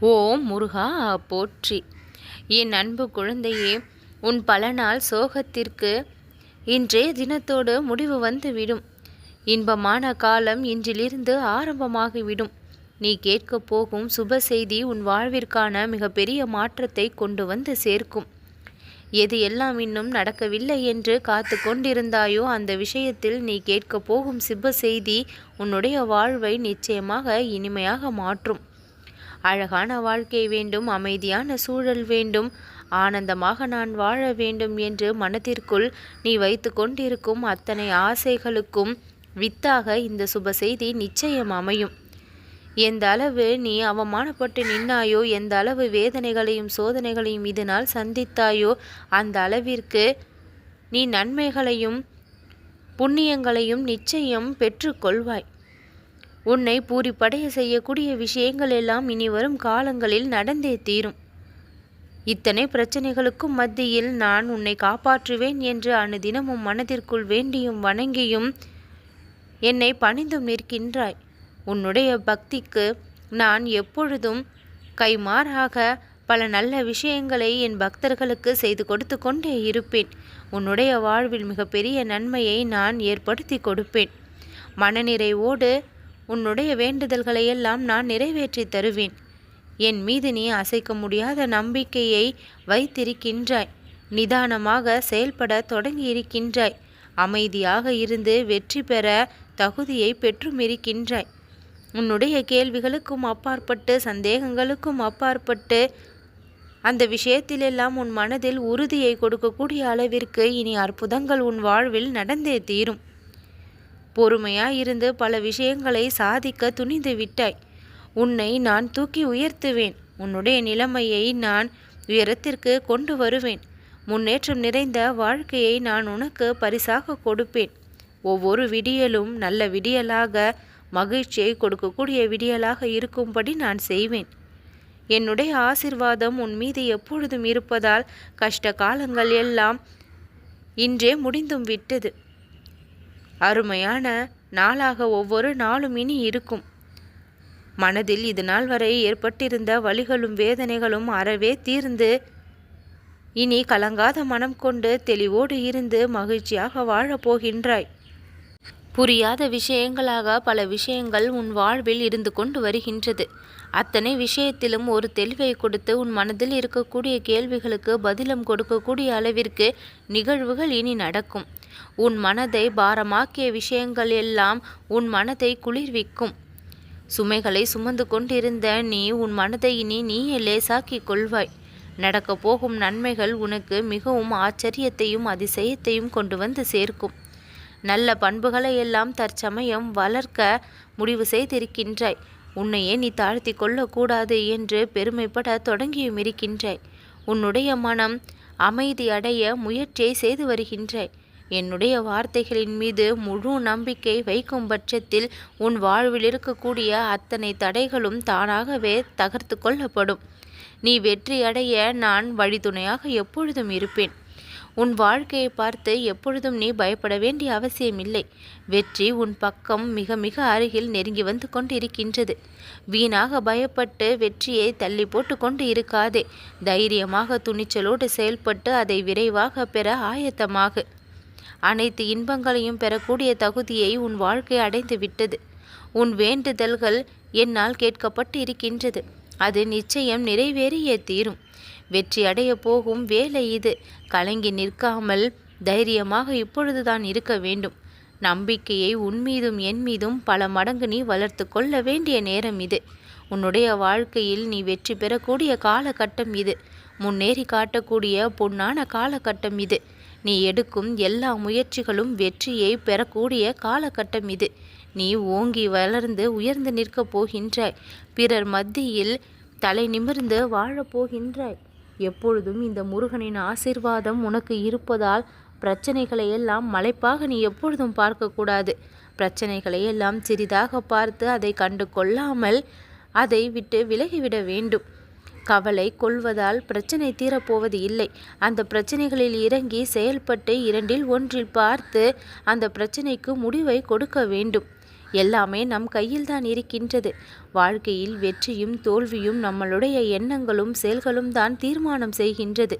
ஓம் முருகா போற்றி. என் அன்பு குழந்தையே உன் பல நாள் சோகத்திற்கு இன்றே தினத்தோடு முடிவு வந்துவிடும். இன்பமான காலம் இன்றிலிருந்து ஆரம்பமாகிவிடும். நீ கேட்கப் போகும் சுப செய்தி உன் வாழ்விற்கான மிகப்பெரிய மாற்றத்தை கொண்டு வந்து சேர்க்கும். எது எல்லாம் இன்னும் நடக்கவில்லை என்று காத்து கொண்டிருந்தாயோ அந்த விஷயத்தில் நீ கேட்கப் போகும் சுப செய்தி உன்னுடைய வாழ்வை நிச்சயமாக இனிமையாக மாற்றும். அழகான வாழ்க்கை வேண்டும் அமைதியான சூழல் வேண்டும். ஆனந்தமாக நான் வாழ வேண்டும் என்று மனத்திற்குள் நீ வைத்து கொண்டிருக்கும் அத்தனை ஆசைகளுக்கும் வித்தாக இந்த சுப செய்தி நிச்சயம் அமையும். எந்த அளவு நீ அவமானப்பட்டு நின்னாயோ எந்த அளவு வேதனைகளையும் சோதனைகளையும் இதனால் சந்தித்தாயோ அந்த அளவிற்கு நீ நன்மைகளையும் புண்ணியங்களையும் நிச்சயம் பெற்றுக்கொள்வாய் உன்னை பூரிப்படைய செய்யக்கூடிய விஷயங்கள் எல்லாம் இனி வரும் காலங்களில் நடந்தே தீரும். இத்தனை பிரச்சனைகளுக்கும் மத்தியில் நான் உன்னை காப்பாற்றுவேன் என்று அனுதினமும் மனதிற்குள் வேண்டியும் வணங்கியும் என்னை பணிந்தும் நிற்கின்றாய். உன்னுடைய பக்திக்கு நான் எப்பொழுதும் கைமாறாக பல நல்ல விஷயங்களை என் பக்தர்களுக்கு செய்து கொடுத்து கொண்டே இருப்பேன். உன்னுடைய வாழ்வில் மிகப்பெரிய நன்மையை நான் ஏற்படுத்தி கொடுப்பேன். மனநிறைவோடு உன்னுடைய வேண்டுதல்களை எல்லாம் நான் நிறைவேற்றி தருவேன். என் மீது நீ அசைக்க முடியாத நம்பிக்கையை வைத்திருக்கின்றாய். நிதானமாக செயல்பட தொடங்கியிருக்கின்றாய். அமைதியாக இருந்து வெற்றி பெற தகுதியை பெற்றும் இருக்கின்றாய் உன்னுடைய கேள்விகளுக்கும் அப்பாற்பட்டு சந்தேகங்களுக்கும் அப்பாற்பட்டு அந்த விஷயத்திலெல்லாம் உன் மனதில் உறுதியை கொடுக்கக்கூடிய அளவிற்கு இனி அற்புதங்கள் உன் வாழ்வில் நடந்தே தீரும். பொறுமையாயிருந்து பல விஷயங்களை சாதிக்க துணிந்து விட்டாய். உன்னை நான் தூக்கி உயர்த்துவேன். உன்னுடைய நிலைமையை நான் உயரத்திற்கு கொண்டு வருவேன். முன்னேற்றம் நிறைந்த வாழ்க்கையை நான் உனக்கு பரிசாக கொடுப்பேன். ஒவ்வொரு விடியலும் நல்ல விடியலாக மகிழ்ச்சியை கொடுக்கக்கூடிய விடியலாக இருக்கும்படி நான் செய்வேன். என்னுடைய ஆசிர்வாதம் உன் மீது எப்பொழுதும் இருப்பதால் கஷ்ட காலங்கள் எல்லாம் இன்றே முடிந்தும் விட்டது. அருமையான நாளாக ஒவ்வொரு நாளும் இனி இருக்கும். மனதில் இது நாள் வரை ஏற்பட்டிருந்த வழிகளும் வேதனைகளும் அறவே தீர்ந்து இனி கலங்காத மனம் கொண்டு தெளிவோடு இருந்து மகிழ்ச்சியாக வாழப்போகின்றாய் புரியாத விஷயங்களாக பல விஷயங்கள் உன் வாழ்வில் இருந்து கொண்டு வருகின்றது. அத்தனை விஷயத்திலும் ஒரு தெளிவை கொடுத்து உன் மனதில் இருக்கக்கூடிய கேள்விகளுக்கு பதிலும் கொடுக்கக்கூடிய அளவிற்கு நிகழ்வுகள் இனி நடக்கும். உன் மனதை பாரமாக்கிய விஷயங்கள் எல்லாம் உன் மனதை குளிர்விக்கும். சுமைகளை சுமந்து கொண்டிருந்த நீ உன் மனதை இனி நீயே லேசாக்கிக் கொள்வாய். நடக்கப் போகும் நன்மைகள் உனக்கு மிகவும் ஆச்சரியத்தையும் அதிசயத்தையும் கொண்டு வந்து சேர்க்கும். நல்ல பண்புகளை எல்லாம் தற்சமயம் வளர்க்க முடிவு செய்திருக்கின்றாய். உன்னையே நீ தாழ்த்தி கொள்ளக்கூடாது என்று பெருமைப்பட தொடங்கியும் இருக்கின்றாய். உன்னுடைய மனம் அமைதி அடைய முயற்சியை செய்து வருகின்றாய். என்னுடைய வார்த்தைகளின் மீது முழு நம்பிக்கை வைக்கும் பட்சத்தில் உன் வாழ்வில் இருக்கக்கூடிய அத்தனை தடைகளும் தானாகவே தகர்த்து கொள்ளப்படும். நீ வெற்றி அடைய நான் வழித்துணையாக எப்பொழுதும் இருப்பேன். உன் வாழ்க்கையை பார்த்து எப்பொழுதும் நீ பயப்பட வேண்டிய அவசியமில்லை. வெற்றி உன் பக்கம் மிக மிக அருகில் நெருங்கி வந்து கொண்டு இருக்கின்றது வீணாக பயப்பட்டு வெற்றியை தள்ளி போட்டு கொண்டு இருக்காதே. தைரியமாக துணிச்சலோடு செயல்பட்டு அதை விரைவாக பெற ஆயத்தமாக. அனைத்து இன்பங்களையும் பெறக்கூடிய தகுதியை உன் வாழ்க்கை அடைந்து விட்டது. உன் வேண்டுதல்கள் என்னால் கேட்கப்பட்டு இருக்கின்றது அது நிச்சயம் நிறைவேறியே தீரும். வெற்றி அடைய போகும் வேலை இது. கலங்கி நிற்காமல் தைரியமாக இப்பொழுதுதான் இருக்க வேண்டும். நம்பிக்கையை உன் மீதும் என் மீதும் பல மடங்கு நீ வளர்த்து கொள்ள வேண்டிய நேரம் இது. உன்னுடைய வாழ்க்கையில் நீ வெற்றி பெறக்கூடிய காலகட்டம் இது. முன்னேறி காட்டக்கூடிய பொன்னான காலகட்டம் இது. நீ எடுக்கும் எல்லா முயற்சிகளும் வெற்றியை பெறக்கூடிய காலகட்டம் இது. நீ ஓங்கி வளர்ந்து உயர்ந்து நிற்கப் போகின்றாய். பிறர் மத்தியில் தலை நிமிர்ந்து வாழப்போகின்றாய் எப்பொழுதும் இந்த முருகனின் ஆசிர்வாதம் உனக்கு இருப்பதால் பிரச்சனைகளை எல்லாம் மலைப்பாக நீ எப்பொழுதும் பார்க்கக்கூடாது பிரச்சனைகளை எல்லாம் சிறிதாக பார்த்து அதை கண்டு கொள்ளாமல் அதை விட்டு விலகிவிட வேண்டும். கவலை கொள்வதால் பிரச்சனை தீரப்போவது இல்லை. அந்த பிரச்சனைகளில் இறங்கி செயல்பட்டு இரண்டில் ஒன்றில் பார்த்து அந்த பிரச்சனைக்கு முடிவை கொடுக்க வேண்டும். எல்லாமே நம் கையில்தான் இருக்கின்றது. வாழ்க்கையில் வெற்றியும் தோல்வியும் நம்மளுடைய எண்ணங்களும் செயல்களும் தான் தீர்மானம் செய்கின்றது.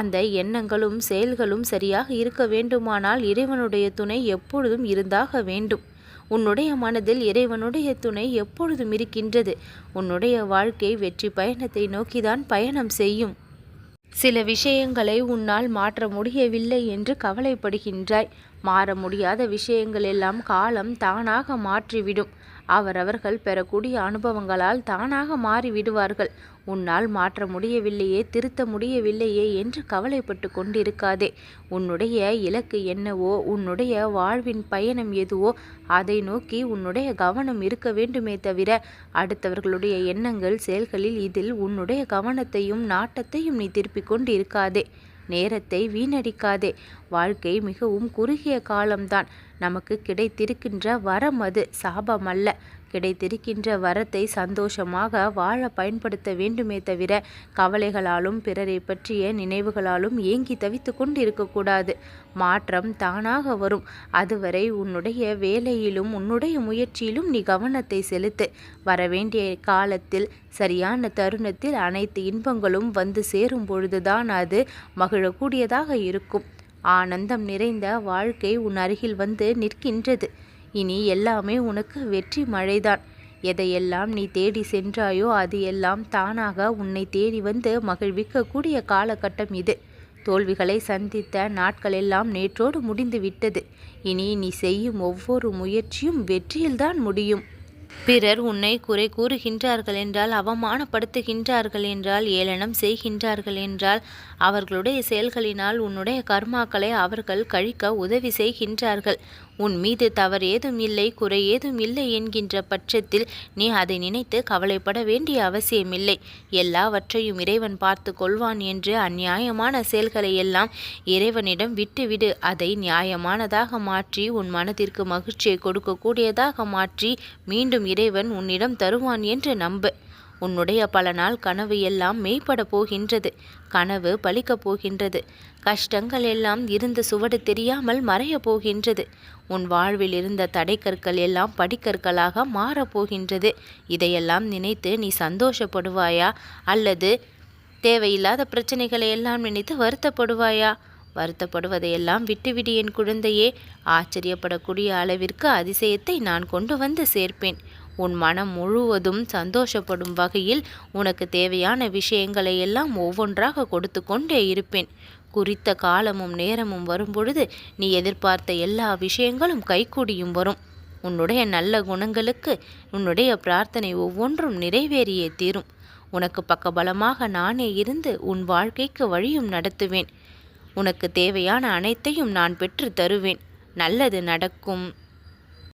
அந்த எண்ணங்களும் செயல்களும் சரியாக இருக்க வேண்டுமானால் இறைவனுடைய துணை எப்பொழுதும் இருந்தாக வேண்டும். உன்னுடைய மனதில் இறைவனுடைய துணை எப்பொழுதும் இருக்கின்றது. உன்னுடைய வாழ்க்கை வெற்றி பயணத்தை நோக்கிதான் பயணம் செய்யும். சில விஷயங்களை உன்னால் மாற்ற முடியவில்லை என்று கவலைப்படுகின்றாய். மாற முடியாத விஷயங்கள் எல்லாம் காலம் தானாக மாற்றிவிடும். அவரவர்கள் பெறக்கூடிய அனுபவங்களால் தானாக மாறிவிடுவார்கள். உன்னால் மாற்ற முடியவில்லையே திருத்த முடியவில்லையே என்று கவலைப்பட்டு கொண்டிருக்காதே. உன்னுடைய இலக்கு என்னவோ உன்னுடைய வாழ்வின் பயணம் எதுவோ அதை நோக்கி உன்னுடைய கவனம் இருக்க வேண்டுமே தவிர அடுத்தவர்களுடைய எண்ணங்கள் செயல்களில் இதில் உன்னுடைய கவனத்தையும் நாட்டத்தையும் நீ திருப்பிக் கொண்டு இருக்காதே நேரத்தை வீணடிக்காதே. வாழ்க்கை மிகவும் குறுகிய காலம்தான். நமக்கு கிடைத்திருக்கின்ற வரம் அது. சாபம் அல்ல. கிடைத்திருக்கின்ற வரத்தை சந்தோஷமாக வாழ பயன்படுத்த வேண்டுமே தவிர கவலைகளாலும் பிறரை பற்றிய நினைவுகளாலும் ஏங்கி தவித்து கொண்டிருக்கக்கூடாது மாற்றம் தானாக வரும். அதுவரை உன்னுடைய வேலையிலும் உன்னுடைய முயற்சியிலும் நீ கவனத்தை செலுத்து. வரவேண்டிய காலத்தில் சரியான தருணத்தில் அனைத்து இன்பங்களும் வந்து சேரும் பொழுதுதான் அது மகிழக்கூடியதாக இருக்கும். ஆனந்தம் நிறைந்த வாழ்க்கை உன் அருகில் வந்து நிற்கின்றது. இனி எல்லாமே உனக்கு வெற்றி மழைதான். எதையெல்லாம் நீ தேடி சென்றாயோ அது எல்லாம் தானாக உன்னை தேடி வந்து மகிழ்விக்கக்கூடிய காலகட்டம் இது. தோல்விகளை சந்தித்த நாட்களெல்லாம் நேற்றோடு முடிந்து விட்டது இனி நீ செய்யும் ஒவ்வொரு முயற்சியும் வெற்றியில்தான் முடியும். பிறர் உன்னை குறை கூறுகின்றார்கள் என்றால் அவமானப்படுத்துகின்றார்கள் என்றால் ஏளனம் செய்கின்றார்கள் என்றால் அவர்களுடைய செயல்களினால் உன்னுடைய கர்மாக்களை அவர்கள் கழிக்க உதவி செய்கின்றார்கள். உன் மீது தவறு ஏதும் இல்லை குறை ஏதும் இல்லை என்கின்ற பட்சத்தில் நீ அதை நினைத்து கவலைப்பட வேண்டிய அவசியமில்லை. எல்லாவற்றையும் இறைவன் பார்த்து கொள்வான் என்று அந்நியாயமான செயல்களை எல்லாம் இறைவனிடம் விட்டுவிடு. அதை நியாயமானதாக மாற்றி உன் மனதிற்கு மகிழ்ச்சியை கொடுக்கக்கூடியதாக மாற்றி மீண்டும் இறைவன் உன்னிடம் தருவான் என்று நம்பு. உன்னுடைய பல நாள் கனவு எல்லாம் மெய்ப்பட போகின்றது. கனவு பலிக்கப் போகின்றது. கஷ்டங்கள் எல்லாம் இருந்த சுவடு தெரியாமல் மறையப் போகின்றது. உன் வாழ்வில் இருந்த தடைக்கற்கள் எல்லாம் படிக்கற்களாக மாறப்போகின்றது இதையெல்லாம் நினைத்து நீ சந்தோஷப்படுவாயா? அல்லது தேவையில்லாத பிரச்சனைகளை எல்லாம் நினைத்து வருத்தப்படுவாயா? வருத்தப்படுவதையெல்லாம் விட்டுவிடு என் குழந்தையே. ஆச்சரியப்படக்கூடிய அளவிற்கு அதிசயத்தை நான் கொண்டு வந்து சேர்ப்பேன். உன் மனம் முழுவதும் சந்தோஷப்படும் வகையில் உனக்கு தேவையான விஷயங்களை எல்லாம் ஒவ்வொன்றாக கொடுத்து கொண்டே இருப்பேன். குறித்த காலமும் நேரமும் வரும்பொழுது நீ எதிர்பார்த்த எல்லா விஷயங்களும் கைகூடியும் வரும். உன்னுடைய நல்ல குணங்களுக்கு உன்னுடைய பிரார்த்தனை ஒவ்வொன்றும் நிறைவேறியே தீரும். உனக்கு பக்கபலமாக நானே இருந்து உன் வாழ்க்கைக்கு வழியும் நடத்துவேன். உனக்கு தேவையான அனைத்தையும் நான் பெற்று தருவேன். நல்லது நடக்கும்.